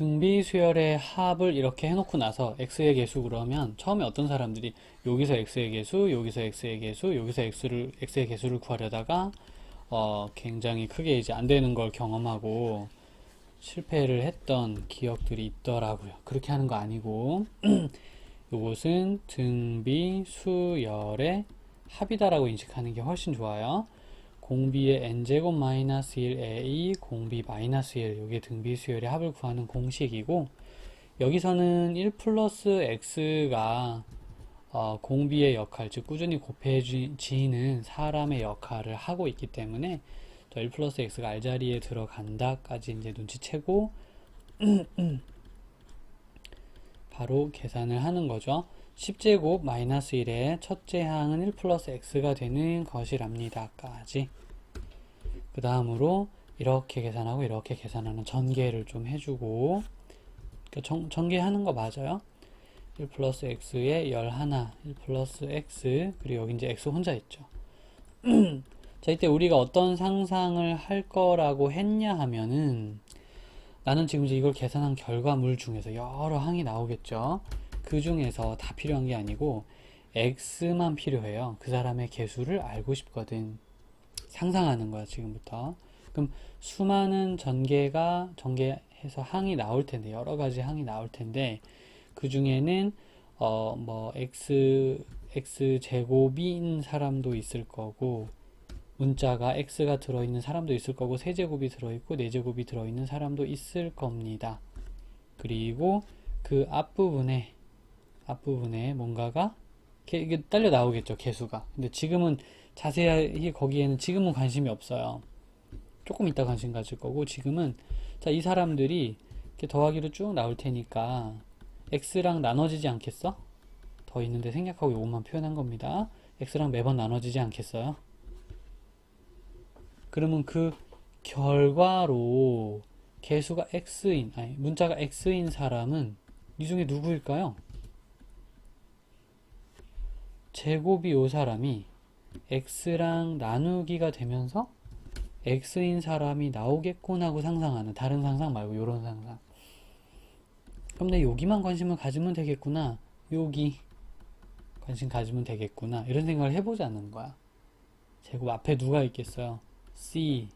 등비 수열의 합을 이렇게 해놓고 나서 x의 개수 그러면 처음에 어떤 사람들이 여기서 x의 개수, 여기서 x의 개수, 여기서 x를 x의 개수를 구하려다가 어, 굉장히 크게 이제 안 되는 걸 경험하고 실패를 했던 기억들이 있더라고요. 그렇게 하는 거 아니고 이것은 등비 수열의 합이다라고 인식하는 게 훨씬 좋아요. 공비의 n제곱 마이너스 1a 공비 마이너스 1 이게 등비 수열의 합을 구하는 공식이고 여기서는 1 플러스 x가 어, 공비의 역할 즉 꾸준히 곱해지는 사람의 역할을 하고 있기 때문에 저1 플러스 x가 알자리에 들어간다까지 이제 눈치채고 바로 계산을 하는 거죠. 10제곱 마이너스 1의 첫째 항은 1 플러스 x가 되는 것이랍니다 까지. 그 다음으로 이렇게 계산하고 이렇게 계산하는 전개를 좀 해주고 그러니까 전, 전개하는 거 맞아요? 1 플러스 x에 열 하나 1 플러스 x 그리고 여기 이제 x 혼자 있죠. 자 이때 우리가 어떤 상상을 할 거라고 했냐 하면은 나는 지금 이제 이걸 계산한 결과물 중에서 여러 항이 나오겠죠 그 중에서 다 필요한 게 아니고 x만 필요해요. 그 사람의 개수를 알고 싶거든. 상상하는 거야, 지금부터. 그럼 수많은 전개가 전개해서 항이 나올 텐데 여러 가지 항이 나올 텐데 그 중에는 어 뭐 x x 제곱인 사람도 있을 거고 문자가 x가 들어있는 사람도 있을 거고 세제곱이 들어있고 네제곱이 들어있는 사람도 있을 겁니다. 그리고 그 앞부분에 앞부분에 뭔가가 이게 딸려 나오겠죠 개수가 근데 지금은 자세히 거기에는 지금은 관심이 없어요 조금 이따 관심 가질 거고 지금은 자 이 사람들이 이렇게 더하기로 쭉 나올 테니까 x랑 나눠지지 않겠어? 더 있는데 생략하고 요것만 표현한 겁니다 x랑 매번 나눠지지 않겠어요? 그러면 그 결과로 개수가 x인 아니 문자가 x인 사람은 이 중에 누구일까요? 제곱이 요 사람이 x랑 나누기가 되면서 x인 사람이 나오겠군 하고 상상하는 다른 상상 말고 요런 상상. 그럼 내 여기만 관심을 가지면 되겠구나. 여기 관심 가지면 되겠구나. 이런 생각을 해보자는 거야. 제곱 앞에 누가 있겠어요 c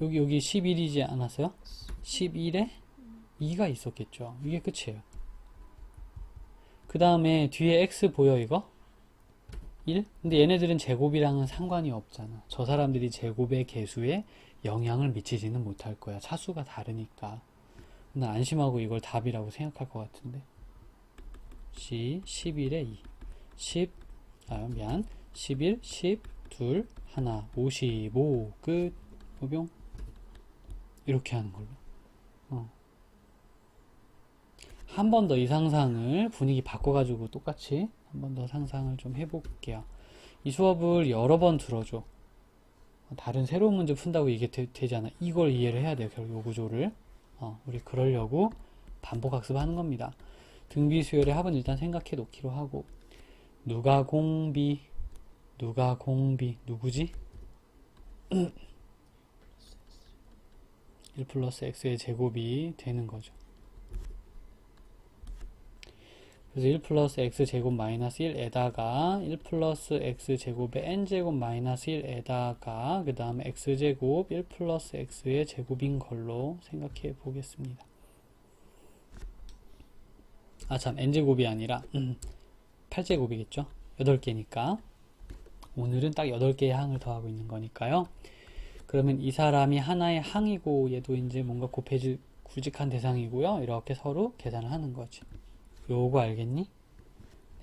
여기 여기 11이지 않았어요? 11에 2가 있었겠죠 이게 끝이에요 그 다음에 뒤에 x 보여 이거? 1? 근데 얘네들은 제곱이랑은 상관이 없잖아. 저 사람들이 제곱의 개수에 영향을 미치지는 못할 거야. 차수가 다르니까. 난 안심하고 이걸 답이라고 생각할 것 같은데. C 11에 2. 10, 아, 미안. 11, 10, 2, 하나, 55, 끝. 오병. 이렇게 하는 걸로. 어. 한 번 더 이 상상을 분위기 바꿔가지고 똑같이 한 번 더 상상을 좀 해볼게요. 이 수업을 여러 번 들어줘. 다른 새로운 문제 푼다고 이게 되, 잖아 이걸 이해를 해야 돼요. 결국 요 구조를. 어, 우리 그러려고 반복 학습하는 겁니다. 등비 수열의 합은 일단 생각해 놓기로 하고 누가 공비 누가 공비 누구지? 1 플러스 x의 제곱이 되는 거죠. 그래서 1 플러스 x 제곱 마이너스 1에다가 1 플러스 x 제곱의 n 제곱 마이너스 1에다가 그 다음에 x 제곱 1 플러스 x의 제곱인 걸로 생각해 보겠습니다. 아 참 n 제곱이 아니라 음, 8제곱이겠죠? 8개니까 오늘은 딱 8개의 항을 더하고 있는 거니까요. 그러면 이 사람이 하나의 항이고 얘도 이제 뭔가 곱해질 구직한 대상이고요. 이렇게 서로 계산을 하는 거지. 요거 알겠니?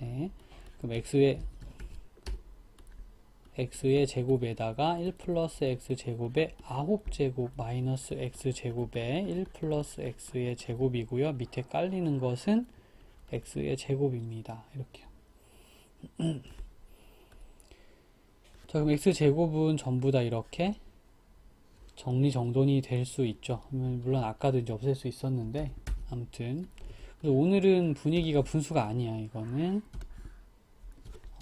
네. 그럼 x의 x의 제곱에다가 1 플러스 x 제곱의 9제곱 마이너스 x 제곱의 1 플러스 x의 제곱이고요. 밑에 깔리는 것은 x의 제곱입니다. 이렇게요. 자, 그럼 x 제곱은 전부 다 이렇게 정리정돈이 될 수 있죠. 물론 아까도 이제 없앨 수 있었는데 아무튼 그래서 오늘은 분위기가 분수가 아니야. 이거는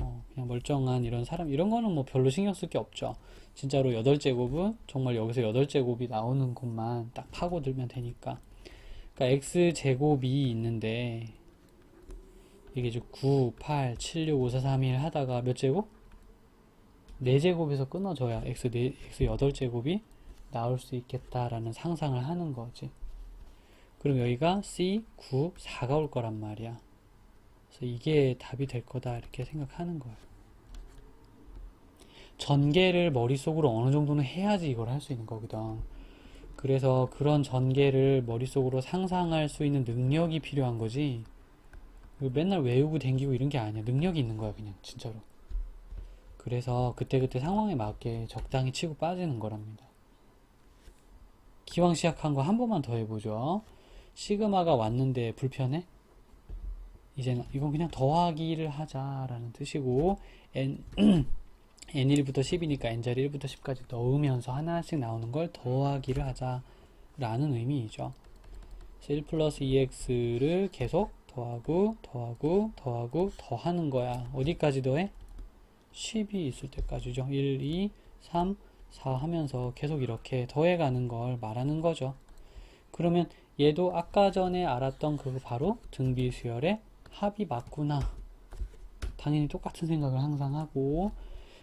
어, 그냥 멀쩡한 이런 사람 이런 거는 뭐 별로 신경 쓸 게 없죠. 진짜로 8제곱은 정말 여기서 8제곱이 나오는 곳만 딱 파고들면 되니까. 그러니까 x제곱이 있는데 이게 이제 9, 8, 7, 6, 5, 4, 3, 1 하다가 몇 제곱? 4제곱에서 끊어져야 x 4, x 8제곱이 나올 수 있겠다라는 상상을 하는 거지. 그럼 여기가 C, 9, 4가 올 거란 말이야. 그래서 이게 답이 될 거다 이렇게 생각하는 거예요. 전개를 머릿속으로 어느 정도는 해야지 이걸 할 수 있는 거거든. 그래서 그런 전개를 머릿속으로 상상할 수 있는 능력이 필요한 거지. 그 맨날 외우고 댕기고 이런 게 아니야. 능력이 있는 거야, 그냥 진짜로. 그래서 그때그때 상황에 맞게 적당히 치고 빠지는 거랍니다. 기왕 시작한 거 한 번만 더 해보죠. 시그마가 왔는데 불편해? 이제는 이건 그냥 더하기를 하자라는 뜻이고 n n1부터 10이니까 n자리 1부터 10까지 넣으면서 하나씩 나오는 걸 더하기를 하자라는 의미이죠. 그래서 1 플러스 2x를 계속 더하고 더하고 더하고 더하는 거야. 어디까지 더해? 10이 있을 때까지죠. 1, 2, 3, 4 하면서 계속 이렇게 더해가는 걸 말하는 거죠. 그러면 얘도 아까 전에 알았던 그 바로 등비수열의 합이 맞구나. 당연히 똑같은 생각을 항상 하고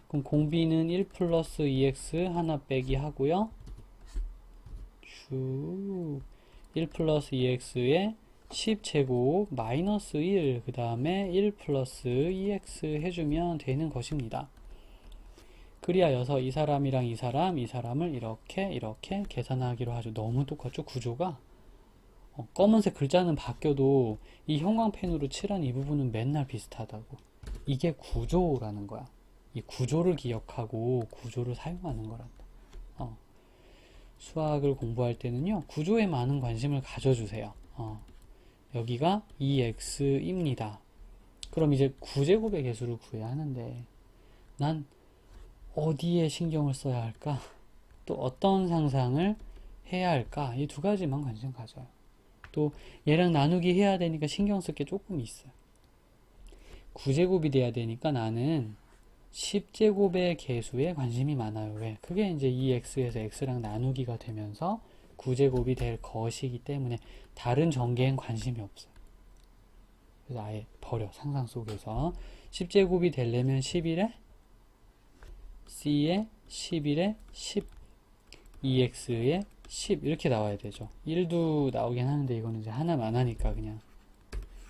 그럼 공비는 1 플러스 2x 하나 빼기 하고요. 쭉1 플러스 2x에 10제곱 마이너스 1, 그 다음에 1 플러스 2x 해주면 되는 것입니다. 그리하여서 이 사람이랑 이 사람, 이 사람을 이렇게 이렇게 계산하기로 하죠. 너무 똑같죠? 구조가? 어, 검은색 글자는 바뀌어도 이 형광펜으로 칠한 이 부분은 맨날 비슷하다고. 이게 구조라는 거야. 이 구조를 기억하고 구조를 사용하는 거란다. 어. 수학을 공부할 때는요, 구조에 많은 관심을 가져주세요. 어. 여기가 2x입니다. 그럼 이제 구제곱의 개수를 구해야 하는데, 난 어디에 신경을 써야 할까? 또 어떤 상상을 해야 할까? 이 두 가지만 관심 가져요. 또 얘랑 나누기 해야 되니까 신경 쓸 게 조금 있어요. 9제곱이 돼야 되니까 나는 10제곱의 개수에 관심이 많아요. 왜? 그게 이제 2x에서 x랑 나누기가 되면서 9제곱이 될 것이기 때문에 다른 전개엔 관심이 없어요. 그래서 아예 버려. 상상 속에서 10제곱이 되려면 11에 c에 11에 10 2x에 10 이렇게 나와야 되죠. 1도 나오긴 하는데 이거는 이제 하나만 하니까 그냥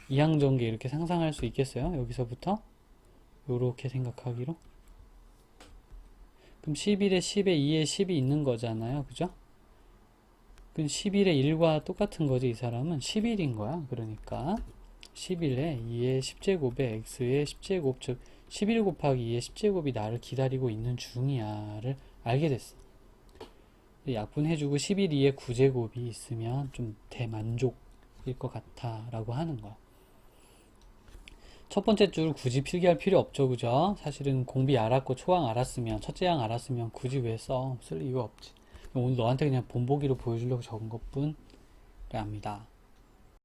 이항전개 이렇게 상상할 수 있겠어요? 여기서부터 요렇게 생각하기로 그럼 11에 10에 2에 10이 있는 거잖아요. 그죠? 그럼 11에 1과 똑같은 거지 이 사람은 11인 거야. 그러니까 11에 2의 10제곱에 x의 10제곱 즉 11 곱하기 2의 10제곱이 나를 기다리고 있는 중이야를 알게 됐어. 약분해주고 11, 2의 9제곱이 있으면 좀 대만족일 것 같아 라고 하는 거야. 첫 번째 줄 굳이 필기할 필요 없죠, 그죠? 사실은 공비 알았고 초항 알았으면, 첫째 항 알았으면 굳이 왜 써? 쓸 이유가 없지. 오늘 너한테 그냥 본보기로 보여주려고 적은 것 뿐 이랍니다.